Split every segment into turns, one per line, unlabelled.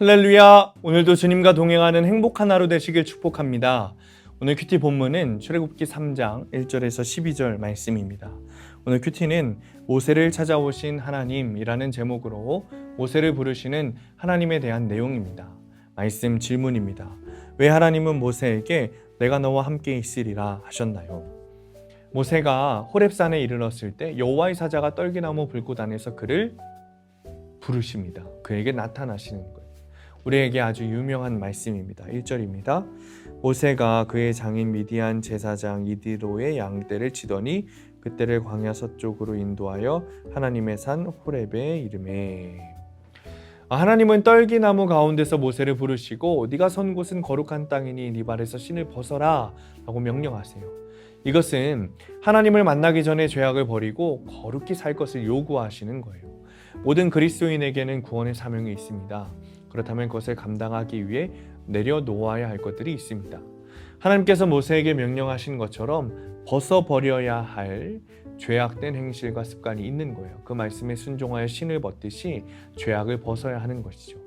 할렐루야! 오늘도 주님과 동행하는 행복한 하루 되시길 축복합니다. 오늘 큐티 본문은 출애굽기 3장 1절에서 12절 말씀입니다. 오늘 큐티는 모세를 찾아오신 하나님이라는 제목으로 모세를 부르시는 하나님에 대한 내용입니다. 말씀 질문입니다. 왜 하나님은 모세에게 내가 너와 함께 있으리라 하셨나요? 모세가 호렙산에 이르렀을 때 여호와의 사자가 떨기나무 불꽃 안에서 그를 부르십니다. 그에게 나타나시는 거예요. 우리에게 아주 유명한 말씀입니다. 1절입니다. 모세가 그의 장인 미디안 제사장 이디로의 양떼를 치더니 그때를 광야 서쪽으로 인도하여 하나님의 산 호렙에 이름에 아, 하나님은 떨기나무 가운데서 모세를 부르시고 네가 선 곳은 거룩한 땅이니 네 발에서 신을 벗어라 라고 명령하세요. 이것은 하나님을 만나기 전에 죄악을 버리고 거룩히 살 것을 요구하시는 거예요. 모든 그리스도인에게는 구원의 사명이 있습니다. 그렇다면 그것을 감당하기 위해 내려놓아야 할 것들이 있습니다. 하나님께서 모세에게 명령하신 것처럼 벗어버려야 할 죄악된 행실과 습관이 있는 거예요. 그 말씀에 순종하여 신을 벗듯이 죄악을 벗어야 하는 것이죠.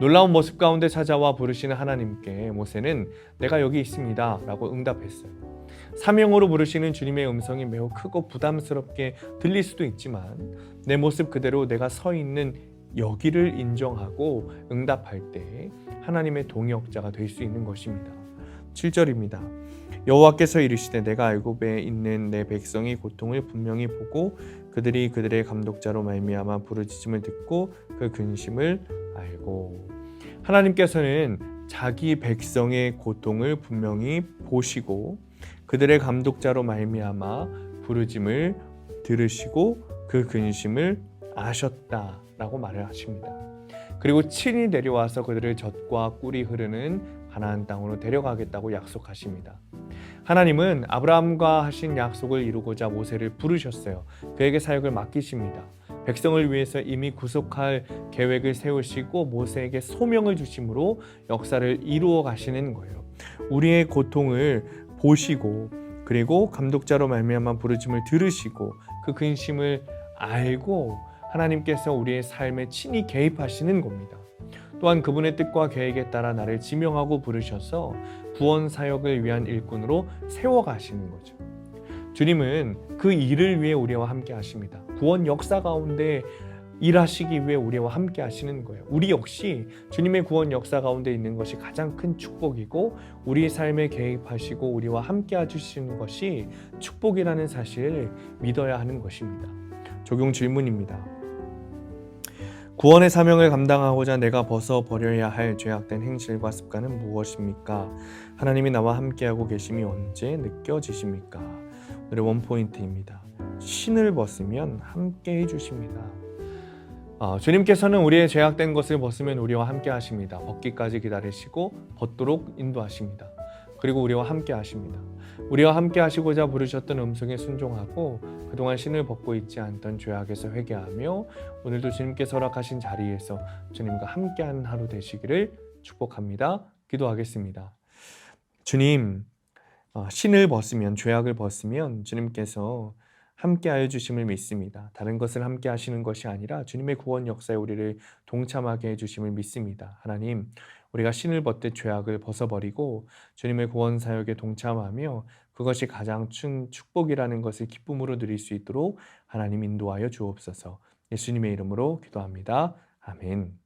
놀라운 모습 가운데 찾아와 부르시는 하나님께 모세는 내가 여기 있습니다 라고 응답했어요. 사명으로 부르시는 주님의 음성이 매우 크고 부담스럽게 들릴 수도 있지만 내 모습 그대로 내가 서 있는 여기를 인정하고 응답할 때 하나님의 동역자가 될 수 있는 것입니다. 7절입니다. 여호와께서 이르시되 내가 애굽에 있는 내 백성이 고통을 분명히 보고 그들이 그들의 감독자로 말미암아 부르짖음을 듣고 그 근심을 알고 하나님께서는 자기 백성의 고통을 분명히 보시고 그들의 감독자로 말미암아 부르짐을 들으시고 그 근심을 아셨다 라고 말을 하십니다. 그리고 친히 내려와서 그들을 젖과 꿀이 흐르는 가나안 땅으로 데려가겠다고 약속하십니다. 하나님은 아브라함과 하신 약속을 이루고자 모세를 부르셨어요. 그에게 사역을 맡기십니다. 백성을 위해서 이미 구속할 계획을 세우시고 모세에게 소명을 주심으로 역사를 이루어 가시는 거예요. 우리의 고통을 보시고 그리고 감독자로 말미암아 부르심을 들으시고 그 근심을 알고 하나님께서 우리의 삶에 친히 개입하시는 겁니다. 또한 그분의 뜻과 계획에 따라 나를 지명하고 부르셔서 구원 사역을 위한 일꾼으로 세워 가시는 거죠. 주님은 그 일을 위해 우리와 함께 하십니다. 구원 역사 가운데 일하시기 위해 우리와 함께 하시는 거예요. 우리 역시 주님의 구원 역사 가운데 있는 것이 가장 큰 축복이고 우리의 삶에 개입하시고 우리와 함께 해주시는 것이 축복이라는 사실을 믿어야 하는 것입니다. 적용 질문입니다. 구원의 사명을 감당하고자 내가 벗어 버려야 할 죄악된 행실과 습관은 무엇입니까? 하나님이 나와 함께하고 계심이 언제 느껴지십니까? 오늘의 원포인트입니다. 신을 벗으면 함께 해주십니다. 어, 주님께서는 우리의 죄악된 것을 벗으면 우리와 함께 하십니다. 벗기까지 기다리시고 벗도록 인도하십니다. 그리고 우리와 함께 하십니다. 우리와 함께 하시고자 부르셨던 음성에 순종하고 그동안 신을 벗고 있지 않던 죄악에서 회개하며 오늘도 주님께서 허락하신 자리에서 주님과 함께하는 하루 되시기를 축복합니다. 기도하겠습니다. 주님, 어, 신을 벗으면 죄악을 벗으면 주님께서 함께하여 주심을 믿습니다. 다른 것을 함께 하시는 것이 아니라 주님의 구원 역사에 우리를 동참하게 해 주심을 믿습니다. 하나님, 우리가 신을 벗듯 죄악을 벗어버리고 주님의 구원 사역에 동참하며 그것이 가장 큰 축복이라는 것을 기쁨으로 누릴 수 있도록 하나님 인도하여 주옵소서. 예수님의 이름으로 기도합니다. 아멘.